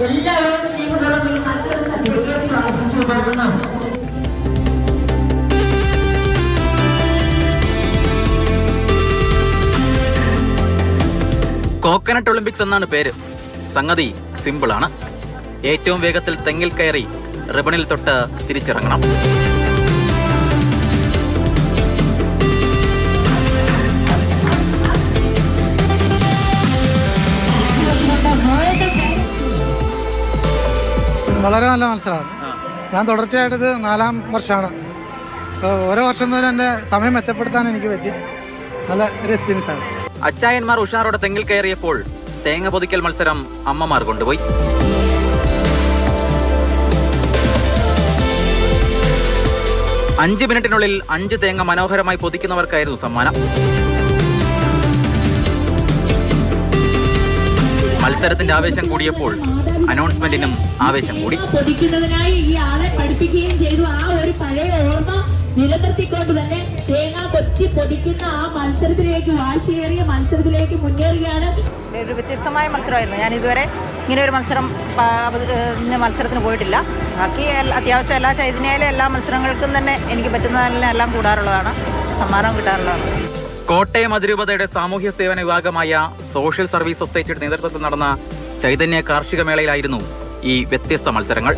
എല്ലാവരും coconut Olympics എന്നാണ് പേര്. സംഗതി സിമ്പിളാണ് ഏറ്റവും വേഗത്തിൽ തെങ്ങിൽ കയറി റിബണിൽ തൊട്ട് തിരിച്ചിറങ്ങണം. വളരെ നല്ല മത്സരമാണ്. ഞാൻ തുടർച്ചയായിട്ട് ഇത് നാലാം വർഷമാണ്. ഓരോ വർഷം തോറും എന്റെ സമയം മെച്ചപ്പെടുത്താൻ എനിക്ക് പറ്റി. നല്ല ഒരു എക്സ്പീരിയൻസ് ആണ്. അച്ചായന്മാർ ഉഷാറോടെ തെങ്ങിൽ കയറിയപ്പോൾ തേങ്ങ പൊതിക്കൽ മത്സരം അമ്മമാർ കൊണ്ടുപോയി. അഞ്ച് മിനിറ്റിനുള്ളിൽ അഞ്ച് തേങ്ങ മനോഹരമായി പൊതിക്കുന്നവർക്കായിരുന്നു സമ്മാനം. മത്സരത്തിന്റെ ആവേശം കൂടിയപ്പോൾ അനൗൺസ്മെന്റിനും ആവേശം കൂടി. പൊതിക്കുന്നതിനായി ഈ ആളെ പഠിപ്പിക്കുകയും ചെയ്തു. ആ ഒരു പഴയ ഓർമ്മ നിലനിർത്തിക്കൊണ്ട് തന്നെ തേങ്ങ കൊത്തി പൊതിക്കുന്ന ആ മത്സരത്തിലേക്ക് വാശിയേറിയ മത്സരത്തിലേക്ക് മുന്നേറുകയാണ്. ഒരു വ്യത്യസ്തമായ മത്സരമായിരുന്നു. ഞാൻ ഇതുവരെ ഇങ്ങനെ ഒരു മത്സരം മത്സരത്തിന് പോയിട്ടില്ല. ബാക്കി അത്യാവശ്യം എല്ലാ ചൈതന്യയിലെ എല്ലാ മത്സരങ്ങൾക്കും തന്നെ എനിക്ക് പറ്റുന്നതല്ല എല്ലാം കൂടാറുള്ളതാണ്. സമ്മാനം കിട്ടാറുള്ളതാണ്. കോട്ടയം അതിരൂപതയുടെ സാമൂഹ്യ സേവന വിഭാഗമായ സോഷ്യൽ സർവീസ് സൊസൈറ്റിയുടെ നേതൃത്വത്തിൽ നടന്ന ചൈതന്യ കാർഷിക മേളയിലായിരുന്നു ഈ വ്യത്യസ്ത മത്സരങ്ങൾ.